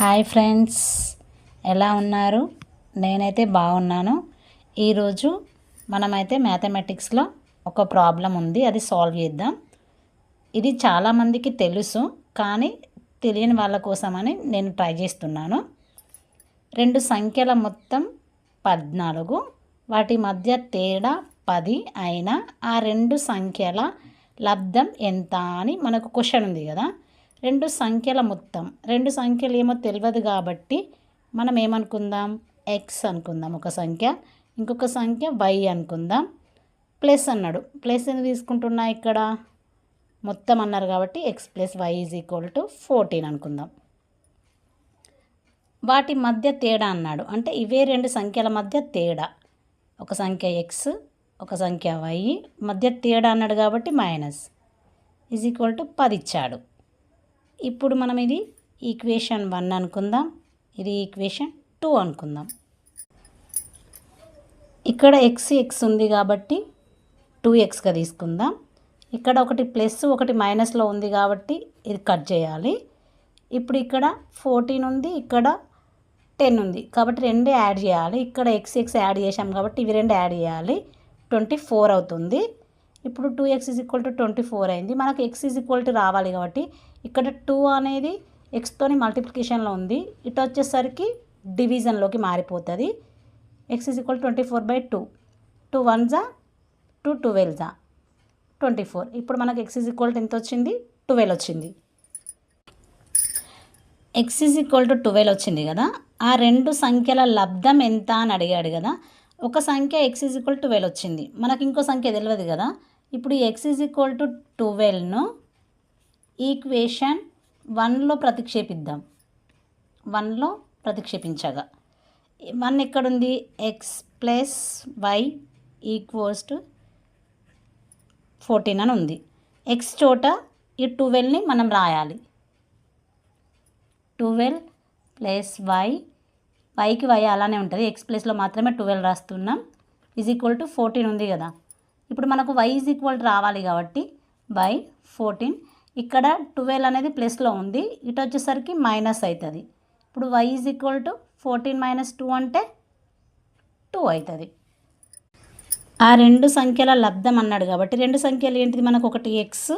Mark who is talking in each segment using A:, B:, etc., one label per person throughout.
A: Hi friends. ఎలా ఉన్నారు? నేనైతే బాగున్నాను. ఈరోజు మనమైతే మ్యాథమెటిక్స్లో ఒక ప్రాబ్లం ఉంది. అది సాల్వ్ చేద్దాం. ఇది చాలామందికి తెలుసు కానీ తెలియని వాళ్ళ కోసమని నేను ట్రై చేస్తున్నాను. రెండు సంఖ్యల మొత్తం పద్నాలుగు వాటి మధ్య తేడా పది అయినా ఆ రెండు సంఖ్యల లబ్ధం ఎంత అని మనకు క్వశ్చన్ ఉంది కదా. రెండు సంఖ్యల మొత్తం. రెండు సంఖ్యలు ఏమో తెలియదు కాబట్టి మనం ఏమనుకుందాం? ఎక్స్ అనుకుందాం ఒక సంఖ్య. ఇంకొక సంఖ్య వై అనుకుందాం. ప్లస్ అన్నాడు. ప్లస్ ఎందుకు తీసుకుంటున్నా ఇక్కడ? మొత్తం అన్నారు కాబట్టి x plus y is equal to fourteen అనుకుందాం. వాటి మధ్య తేడా అన్నాడు. అంటే ఇవే రెండు సంఖ్యల మధ్య తేడా. ఒక సంఖ్య ఎక్స్ ఒక సంఖ్య వై మధ్య తేడా అన్నాడు కాబట్టి మైనస్ ఈజ్ ఈక్వల్ టు పది ఇచ్చాడు. ఇప్పుడు మనం ఇది ఈక్వేషన్ వన్ అనుకుందాం. ఇది ఈక్వేషన్ టూ అనుకుందాం. ఇక్కడ ఎక్స్ ఎక్స్ ఉంది కాబట్టి టూ ఎక్స్గా తీసుకుందాం. ఇక్కడ ఒకటి ప్లస్ ఒకటి మైనస్లో ఉంది కాబట్టి ఇది కట్ చేయాలి. ఇప్పుడు ఇక్కడ ఫోర్టీన్ ఉంది ఇక్కడ టెన్ ఉంది. కాబట్టి రెండే యాడ్ చేయాలి. ఇక్కడ ఎక్స్ ఎక్స్ యాడ్ చేసాం కాబట్టి ఇవి రెండు యాడ్ చేయాలి. ట్వంటీ ఫోర్ అవుతుంది. ఇప్పుడు two x is equal to twenty four అయింది. మనకు ఎక్స్ ఈజ్ ఈక్వల్ టు రావాలి కాబట్టి ఇక్కడ టూ అనేది ఎక్స్తోని మల్టిప్లికేషన్లో ఉంది. ఇటు వచ్చేసరికి డివిజన్లోకి మారిపోతుంది. X is equal twenty four by two two one జా టూ ట్వెల్వ్ జా ట్వంటీ ఫోర్ ఇప్పుడు మనకు ఎక్స్ ఈజ్ ఈక్వల్ ఎంత వచ్చింది ట్వెల్వ్ వచ్చింది. X is equal to twelve వచ్చింది కదా? ఆ రెండు సంఖ్యల లబ్ధం ఎంత అని అడిగాడు కదా? ఒక సంఖ్య ఎక్స్ ఈజ్ ఈక్వల్ ట్వెల్వ్ వచ్చింది. మనకి ఇంకో సంఖ్య తెలియదు కదా. ఇప్పుడు ఎక్స్ ఈజ్ ఈక్వల్ టు ట్వెల్వ్ను ఈక్వేషన్ వన్లో ప్రతిక్షేపిద్దాం. వన్లో ప్రతిక్షేపించగా. వన్ ఎక్కడుంది? X plus y equals to fourteen అని ఉంది. ఎక్స్ చోట ఈ ట్వెల్వ్ని మనం రాయాలి. ట్వెల్వ్ ప్లస్ వై వైకి వై అలానే ఉంటుంది. ఎక్స్ ప్లేస్లో మాత్రమే ట్వెల్వ్ రాస్తున్నాం. ఈజ్ ఈక్వల్ టు ఫోర్టీన్ ఉంది కదా. ఇప్పుడు మనకు వై ఈజ్ ఈక్వల్ రావాలి కాబట్టి బై ఫోర్టీన్ ఇక్కడ ట్వెల్వ్ అనేది ప్లస్లో ఉంది. ఇటు వచ్చేసరికి మైనస్ అవుతుంది ఇప్పుడు y is equal to fourteen minus two అంటే టూ అవుతుంది ఆ రెండు సంఖ్యల లబ్ధం అన్నాడు కాబట్టి రెండు సంఖ్యలు ఏంటిది? మనకు ఒకటి ఎక్స్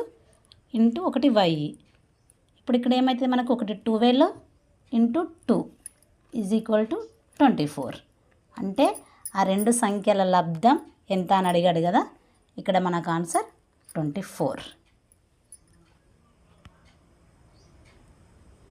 A: ఇంటూ ఒకటి వై ఇప్పుడు ఇక్కడ ఏమవుతుంది మనకు ఒకటి twelve into two is equal to twenty four అంటే ఆ రెండు సంఖ్యల లబ్ధం ఎంత అని అడిగాడు కదా? ఇక్కడ మనకు ఆన్సర్ ట్వంటీ ఫోర్